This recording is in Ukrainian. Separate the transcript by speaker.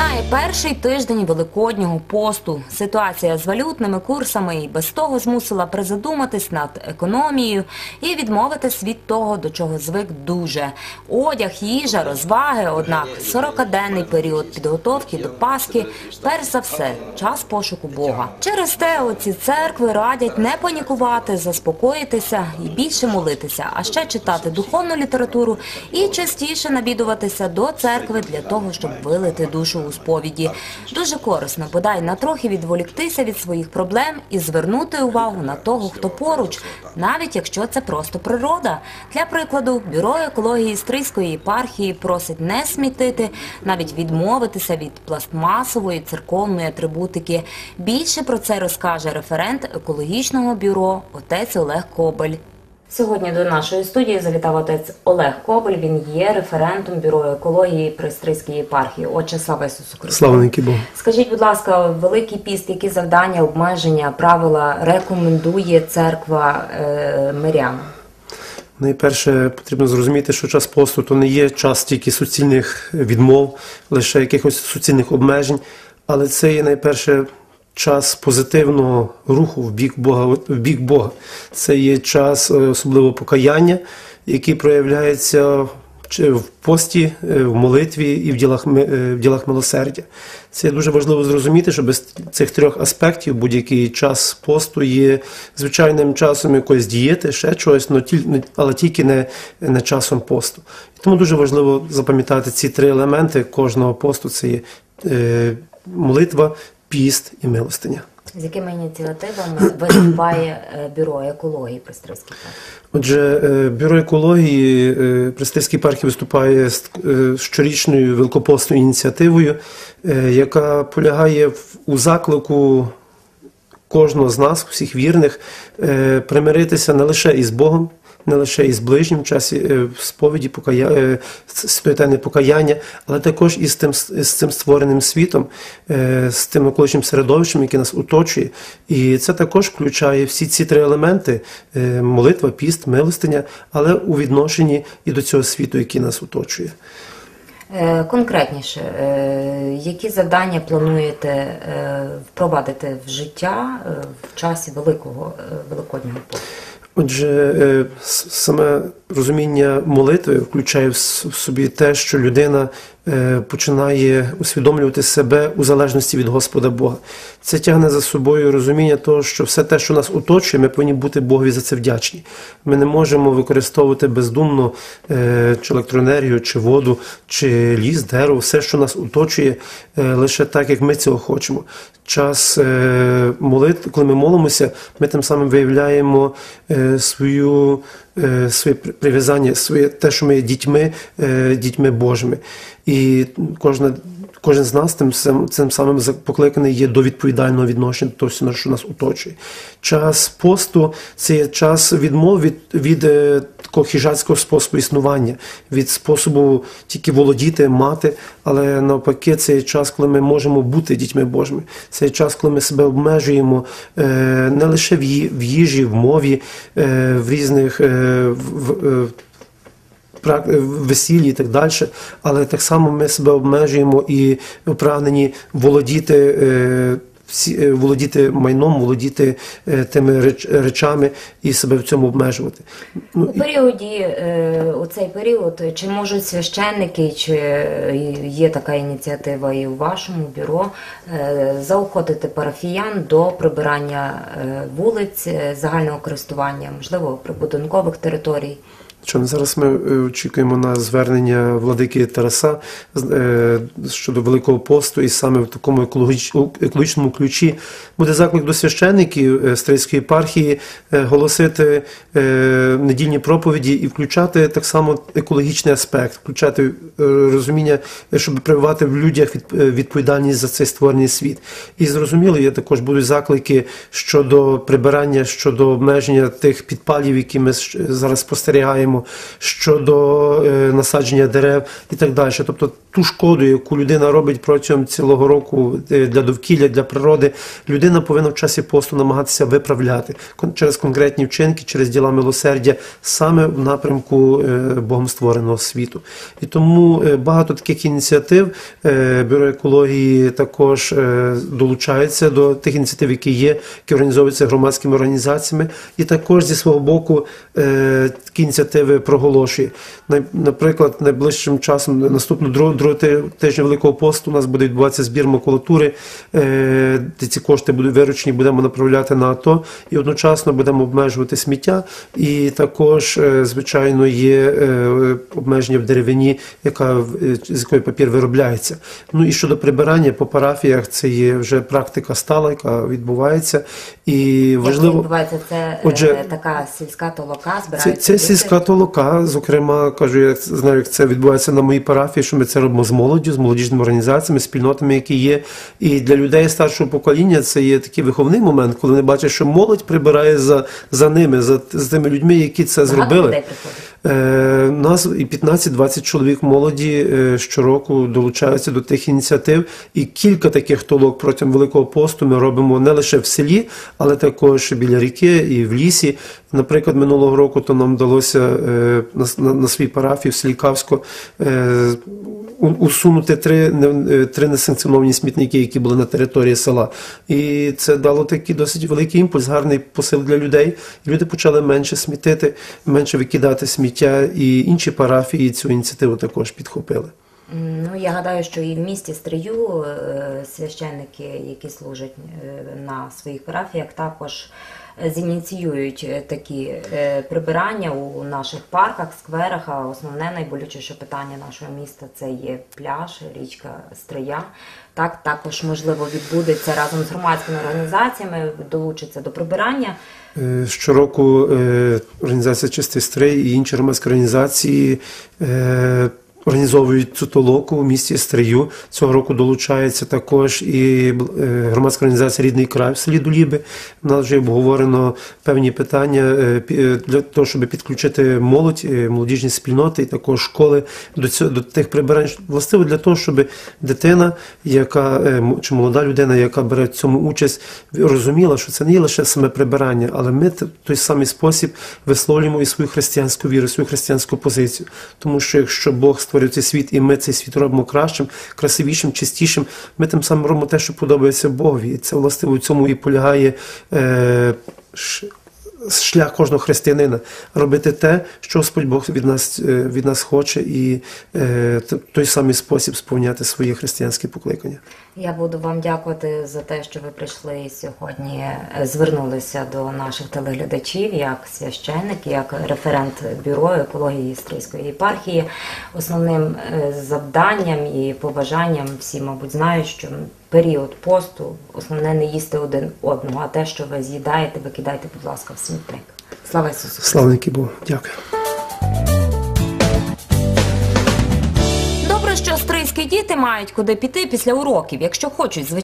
Speaker 1: Минає перший тиждень великоднього посту. Ситуація з валютними курсами і без того змусила призадуматись над економією і відмовитись від того, до чого звик дуже. Одяг, їжа, розваги. Однак 40-денний період підготовки до Пасхи, перш за все, час пошуку Бога. Через те оці церкви радять не панікувати, заспокоїтися і більше молитися, а ще читати духовну літературу і частіше навідуватися до церкви для того, щоб вилити душу у сповіді. Дуже корисно, бодай на трохи відволіктися від своїх проблем і звернути увагу на того, хто поруч, навіть якщо це просто природа. Для прикладу, бюро екології Стрийської єпархії просить не смітити, навіть відмовитися від пластмасової церковної атрибутики. Більше про це розкаже референт екологічного бюро отець Олег Кобель. Сьогодні до нашої студії завітав отець Олег Кобель. Він є референтом бюро екології при Стрийській єпархії. Отче слава Ісусу Христу.
Speaker 2: Слава навіки Богу.
Speaker 1: Скажіть, будь ласка, великий піст, які завдання, обмеження, правила рекомендує церква е, мирян?
Speaker 2: Найперше потрібно зрозуміти, що час посту то не є час тільки суцільних відмов, лише якихось суцільних обмежень, але це є найперше час позитивного руху в бік Бога. В бік Бога. Це є час е, особливо покаяння, який проявляється в пості, е, в молитві і в ділах, е, в ділах милосердя. Це дуже важливо зрозуміти, що без цих трьох аспектів будь-який час посту є звичайним часом якоїсь дієти, ще чогось, але тільки не, не часом посту. Тому дуже важливо запам'ятати ці три елементи кожного посту: це є молитва, піст і милостиня.
Speaker 1: З якими ініціативами виступає е, бюро екології при Стрийській єпархії?
Speaker 2: Отже, е, бюро екології е, Престильській парки виступає з щорічною великопостною ініціативою, яка полягає у заклику кожного з нас, всіх вірних, примиритися не лише із Богом, не лише із ближнім часі е, сповіді покая... е, с- святої тайни покаяння, але також і з тим, з цим створеним світом, е, з тим околишнім середовищем, яке нас оточує. І це також включає всі ці три елементи: молитва, піст, милостиня, але у відношенні і до цього світу, який нас оточує.
Speaker 1: Конкретніше, які завдання плануєте впровадити в життя в часі великого великоднього посту?
Speaker 2: Отже, е, с- саме розуміння молитви включає в собі те, що людина е, починає усвідомлювати себе у залежності від Господа Бога. Це тягне за собою розуміння того, що все те, що нас оточує, ми повинні бути Богові за це вдячні. Ми не можемо використовувати бездумно е, чи електроенергію, чи воду, чи ліс, дерево, все, що нас оточує, е, лише так, як ми цього хочемо. Час молитви, коли ми молимося, ми тим самим виявляємо свою, своє при- прив'язання, своє те, що ми є дітьми, е, дітьми Божими. І кожна. Кожен з нас тим, цим самим покликаний є до відповідального відношення до того, всього, що нас оточує. Час посту це є час відмов від, від е, такого хижацького способу існування, від способу тільки володіти, мати, але навпаки, це час, коли ми можемо бути дітьми Божими. Це час, коли ми себе обмежуємо е, не лише в, їжі, в мові, е, в різних. Е, в, весіллі і так далі, але так само ми себе обмежуємо і прагнені володіти. Всі- е, Володіти майном, володіти е, тими реч- речами і себе в цьому обмежувати. Ну,
Speaker 1: У періоді е, у цей період чи можуть священники, чи є така ініціатива і у вашому бюро заохотити парафіян до прибирання вулиць загального користування, можливо, прибудинкових територій?
Speaker 2: Що зараз ми е, очікуємо на звернення владики Тараса е, щодо Великого посту, і саме в такому екологіч- екологічному ключі буде заклик до священників е, Стрийської єпархії голосити недільні проповіді і включати так само екологічний аспект, включати розуміння, щоб прививати в людях від- відповідальність за цей створений світ. І зрозуміло, є також будуть заклики щодо прибирання, щодо обмеження тих підпалів, які ми зараз спостерігаємо знаємо, щодо е, насадження дерев і так далі. Тобто ту шкоду, яку людина робить протягом цілого року е, для довкілля, для природи, людина повинна в часі посту намагатися виправляти через конкретні вчинки, через діла милосердя, саме в напрямку е, Богом створеного світу. І тому багато таких ініціатив бюро екології також долучається до тих ініціатив, які є, які організовуються громадськими організаціями, і також зі свого боку такі ініціативи проголошує. Най- Наприклад, найближчим часом наступного другого, другого тижня Великого посту у нас буде відбуватися збір макулатури, е, де ці кошти будуть виручені, будемо направляти на АТО, і одночасно будемо обмежувати сміття. І також, е, звичайно, є е, обмеження в деревині, яка з якої папір виробляється. Ну і щодо прибирання по парафіях, це є вже практика стала, яка відбувається. І
Speaker 1: Як відбувається? Це
Speaker 2: Отже,
Speaker 1: така сільська толока,
Speaker 2: Це, це сільська толока. Зокрема, кажу, я знаю, як це відбувається на моїй парафії, що ми це робимо з молоддю, з молодіжними організаціями, спільнотами, які є. І для людей старшого покоління це є такий виховний момент, коли вони бачать, що молодь прибирає за, за ними, за, за тими людьми, які це
Speaker 1: Багато
Speaker 2: зробили. Е, нас і 15-20 чоловік молоді е, щороку долучаються до тих ініціатив, і кілька таких толок протягом Великого посту ми робимо не лише в селі, але також біля ріки і в лісі. Наприклад, минулого року то нам вдалося е, на, на, на свій парафії в селі Кавсько у- усунути три, е, три несанкціоновані смітники, які були на території села. І це дало такий досить великий імпульс, гарний посил для людей. Люди почали менше смітити, менше викидати сміття, і інші парафії цю ініціативу також підхопили.
Speaker 1: Ну, я гадаю, що і в місті Стрию е, священники, які служать е, на своїх парафіях, також е, зініціюють такі прибирання у наших парках, скверах. А основне найболючіше питання нашого міста це є пляж, річка Стрия. Так, також можливо відбудеться разом з громадськими організаціями, долучиться до прибирання.
Speaker 2: Щороку організація Чистий стрий і інші громадські організації організовують цю толоку у місті Стрию. Цього року долучається також і е, громадська організація Рідний край в селі Дуліби. У нас вже обговорено певні питання е, е, для того, щоб підключити молодь, молодіжні спільноти і також школи до цього до тих прибирань. Властиво для того, щоб дитина, яка чи молода людина, яка бере в цьому участь, розуміла, що це не є лише саме прибирання, але ми в той самий спосіб висловлюємо і свою християнську віру, свою християнську позицію. Тому що якщо Бог створив цей світ, і ми цей світ робимо кращим, красивішим, чистішим, ми тим самим робимо те, що подобається Богові. І це власне у цьому і полягає. Е, Шлях кожного християнина робити те, що Господь Бог від нас е, від нас хоче, і е, той самий спосіб сповняти своє християнське покликання.
Speaker 1: Я буду вам дякувати за те, що ви прийшли сьогодні е, звернулися до наших телеглядачів як священник, як референт бюро екології Стрийської єпархії. Основним е, завданням і побажанням всі, мабуть, знають, що період посту основне не їсти один одного, а те, що ви з'їдаєте, викидайте, будь ласка, в смітник. Слава Ісусу!
Speaker 2: Славники Богу, дякую.
Speaker 1: Діти мають куди піти після уроків, якщо хочуть, звичайно.